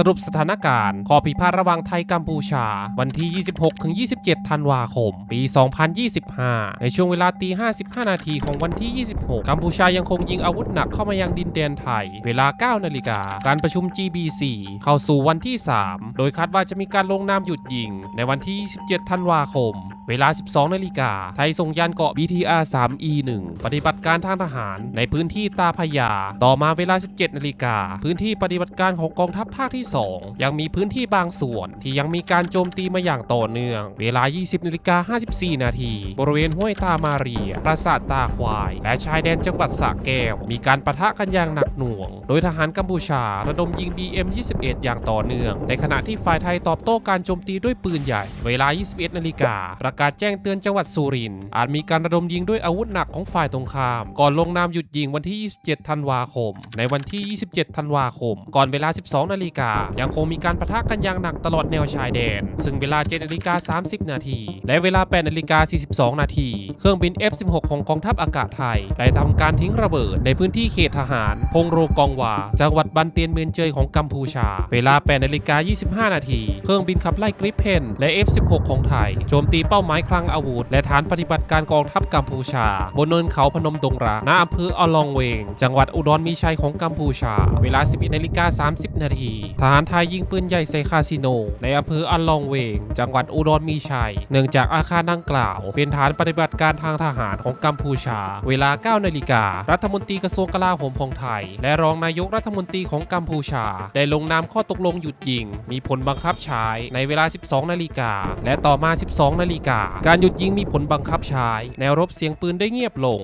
สรุปสถานการณ์ข้อพิพาทระหว่างไทยกัมพูชา วันที่ 26-27 ธันวาคม ปี 2025 ในช่วงเวลาตี 55 นาทีของวันที่ 26 กัมพูชายังคงยิงอาวุธหนักเข้ามายังดินแดนไทย เวลา 9 นาฬิกา การประชุม GBC เข้าสู่วันที่ 3 โดยคาดว่าจะมีการลงนามหยุดยิง ในวันที่ 27 ธันวาคม เวลา 12 นาฬิกา ไทยส่งยานเกาะ BTR 3 E 1ปฏิบัติการทางทหาร ในพื้นที่ตาพยา ต่อมาเวลา 17 นาฬิกา พื้นที่ปฏิบัติการของกองทัพภาคที่ 2 ยังมีพื้นที่บางส่วน ที่ยังมีการโจมตีมาอย่างต่อเนื่อง เวลา 20 นาฬิกา 54 นาที บริเวณห้วยตามาเรีย ปราสาทตาควาย และชายแดนจังหวัดสระแก้ว มีการปะทะกันอย่างหนักหน่วง โดยทหารกัมพูชาระดมยิง BM21 อย่างต่อเนื่อง ในขณะที่ฝ่ายไทยตอบโต้การโจมตีด้วยปืนใหญ่ เวลา 21 นาฬิกาประกาศแจ้งเตือนจังหวัดสุรินทร์อาจมีการระดมยิงด้วยอาวุธหนักของฝ่ายตรงข้าม ก่อนลงนามหยุดยิงวันที่ 27 ธันวาคม ในวันที่ 27 ธันวาคม ก่อนเวลา 12 นาฬิกา ยังคงมีการปะทะกันอย่างหนักตลอดแนวชายแดน ซึ่งเวลา 7 นาฬิกา 30 นาที และเวลา 8 นาฬิกา 42 นาที เครื่องบิน F16 ของกองทัพอากาศไทย ได้ทำการทิ้งระเบิดในพื้นที่เขตทหาร พงโรกองวา จังหวัดบันเตียนเมืองเจยของกัมพูชา เวลา 8 นาฬิกา 25 นาที เครื่องบินขับไล่กริปเพนและ F16 ของไทย โจมตีเป้าหมายคลังอาวุธ และฐานปฏิบัติการกองทัพกัมพูชา บนเนินเขาพนมดงรักณอำเภออลองเวง จังหวัดอุดรมีชัยของกัมพูชา เวลา 11นาฬิกา30 นาทีทหารไทยยิงปืนใหญ่ใส่คาสิโน ในอำเภออลองเวง จังหวัดอุดรมีชัย เนื่องจากอาคารดังกล่าว เป็นฐานปฏิบัติการทางทหารของกัมพูชา เวลา 9 นาฬิกา รัฐมนตรีกระทรวงกลาโหมของไทย และรองนายกรัฐมนตรีของกัมพูชา ได้ลงนามข้อตกลงหยุดยิง มีผลบังคับใช้ในเวลา 12 นาฬิกา และต่อมา 12 นาฬิกาการหยุดยิงมีผลบังคับใช้ แนวรบเสียงปืนได้เงียบลง